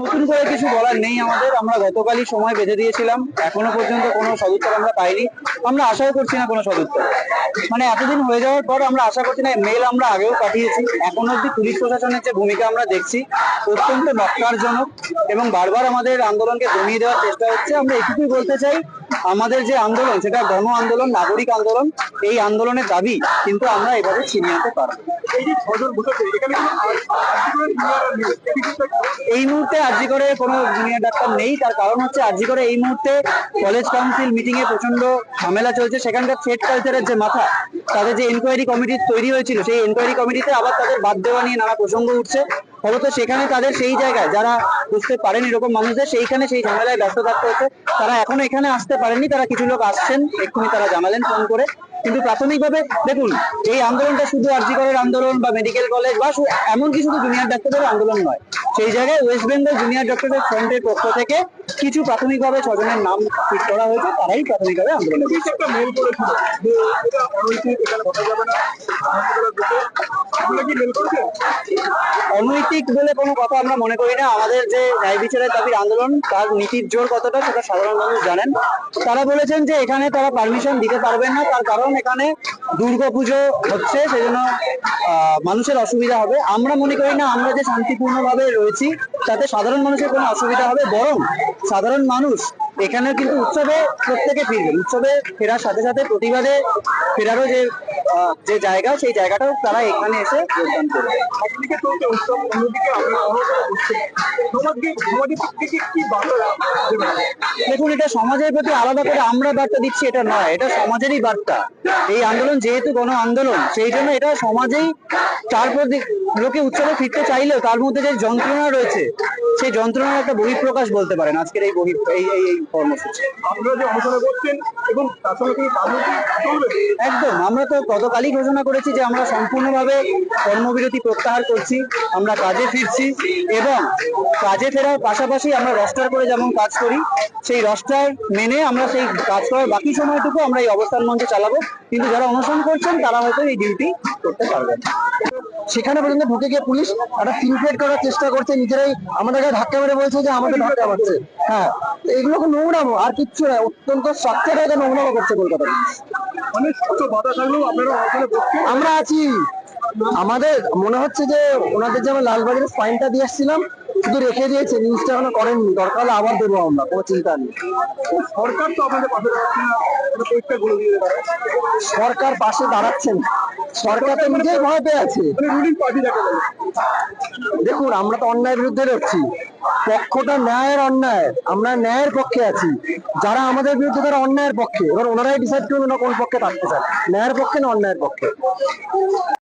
নতুন করে কিছু বলার নেই আমাদের। আমরা গতকালই সময় বেঁধে দিয়েছিলাম। এখনও পর্যন্ত কোনো সদুত্তর আমরা পাইনি। আমরা আশাও করছি না কোনো সদুত্তর। মানে এতদিন হয়ে যাওয়ার পর আমরা আশা করছি না মেল আমরা আগেও পাঠিয়েছি। এখন অব্দি পুলিশ প্রশাসনের যে ভূমিকা আমরা দেখছি, অত্যন্ত নকারজনক এবং বারবার আমাদের আন্দোলনকে দমিয়ে দেওয়ার চেষ্টা হচ্ছে। আমরা এটুকুই বলতে চাই আমাদের যে আন্দোলন, সেটা গণ আন্দোলন, নাগরিক আন্দোলন, এই আন্দোলনের দাবি কিন্তু আমরা এভাবে ছিনিয়ে আনতে পারব এই মুহূর্তে আরজি করে কোনো জুনিয়র ডাক্তার নেই, তার কারণ হচ্ছে আরজি করে এই মুহূর্তে কলেজ কাউন্সিল মিটিং এ প্রচণ্ড ঝামেলা চলছে। সেখানকার থ্রেড কালচারের যে মাথা, তাদের যে এনকোয়ারি কমিটি তৈরি হয়েছিল, সেই এনকোয়ারি কমিটিতে আবার তাদের বাদ দেওয়া নিয়ে নানা প্রসঙ্গ উঠছে। ফলত সেখানে তাদের সেই জায়গায়, যারা বুঝতে পারেন এরকম মানুষদের, সেইখানে সেই ঝামেলায় ব্যস্ত থাকতে হচ্ছে। তারা এখনও এখানে আসতে পারেননি তারা কিছু লোক আসছেন, এক্ষুনি তারা জানালেন ফোন করে। কিন্তু প্রাথমিকভাবে দেখুন, এই আন্দোলনটা শুধু আরজি করার আন্দোলন বা মেডিকেল কলেজ বা এমন এমনকি শুধু জুনিয়র ডাক্তারদের আন্দোলন নয়। সেই জায়গায় ওয়েস্ট বেঙ্গল জুনিয়র ডক্টরদের ফ্রন্টের পক্ষ থেকে কিছু প্রাথমিকভাবে ছজনের নাম ঠিক করা হয়েছে তারাই প্রাথমিকভাবে আন্দোলনে অনৈতিক বলে কোনো কথা আমরা মনে করি না। আমাদের যে ন্যায় বিচারের দাবির আন্দোলন তার নীতির জোর কতটা সেটা সাধারণ মানুষ জানেন। তারা বলেছেন যে এখানে তারা পারমিশন দিতে পারবেন না তার কারণ এখানে দুর্গাপুজো হচ্ছে সেজন্য আহ, মানুষের অসুবিধা হবে। আমরা মনে করি না আমরা যে শান্তিপূর্ণভাবে রয়েছি তাতে সাধারণ মানুষের কোনো অসুবিধা হবে বরং সাধারণ মানুষ এখানে কিন্তু উৎসবে প্রত্যেকে ফিরবেন। উৎসবে ফেরার সাথে সাথে প্রতিবাদে ফেরারও যে যে জায়গা সেই জায়গাটাও তারা এখানে এসে যোগদান করবে। দেখুন এটা সমাজের প্রতি আলাদা করে আমরা বার্তা দিচ্ছি এটা নয় এটা সমাজেরই বার্তা। এই আন্দোলন যেহেতু গণ আন্দোলন সেই জন্য এটা সমাজেই তারপর লোকে উৎসবে ফিরতে চাইলেও তার মধ্যে যে যন্ত্রণা রয়েছে সেই যন্ত্রণার একটা বহিঃপ্রকাশ বলতে পারেন আজকের এই বহি এই এই এই কর্মসূচি। আপনারা যে অনশনে বসছেন এবং তার সঙ্গে কি একদম আমরা তো গতকালই ঘোষণা করেছি যে আমরা সম্পূর্ণভাবে কর্মবিরতি প্রত্যাহার করছি আমরা কাজে ফিরছি এবং কাজে ফেরার পাশাপাশি আমরা রস্টার করে যেমন কাজ করি সেই রস্টার মেনে আমরা সেই কাজ করার বাকি সময়টুকু আমরা এই অবস্থান মঞ্চে চালাবো। কিন্তু যারা অনুসরণ করছেন তারা হয়তো এই ডিউটি করতে পারবেন না। সেখানে পর্যন্ত ঢুকে গিয়ে পুলিশ একটা সিনক্রেট করার চেষ্টা করছে। নিজেরাই আমাদের আমাদেরকে ধাক্কা মেরে বলছে যে আমাদের ধাক্কা মারছে। হ্যাঁ এগুলো নোংরামো আর কিচ্ছু না। অত্যন্ত স্ট্রাকচারে নোংরামো করছে কলকাতা আমরা আছি। আমাদের মনে হচ্ছে যে ওনাদের যে আমরা লালবাজারের ফাইনটা দিয়ে আসছিলাম শুধু রেখে দিয়েছে। নিউজটা এখনও করেননি। দরকার হলে আবার দেবো আমরা কোনো চিন্তা নেই। সরকার তো আপনাদের পাশে দাঁড়াচ্ছে না। সরকার পাশে দাঁড়াচ্ছেন সরকার তো নিজেই ভয় পেয়ে আছে। মানে দেখুন আমরা তো অন্যায়ের বিরুদ্ধে লড়ছি। পক্ষটা ন্যায়ের অন্যায়। আমরা ন্যায়ের পক্ষে আছি। যারা আমাদের বিরুদ্ধে তারা অন্যায়ের পক্ষে। এবার ওনারাই ডিসাইড করবেন কোন পক্ষে থাকতে চান ন্যায়ের পক্ষে না অন্যায়ের পক্ষে?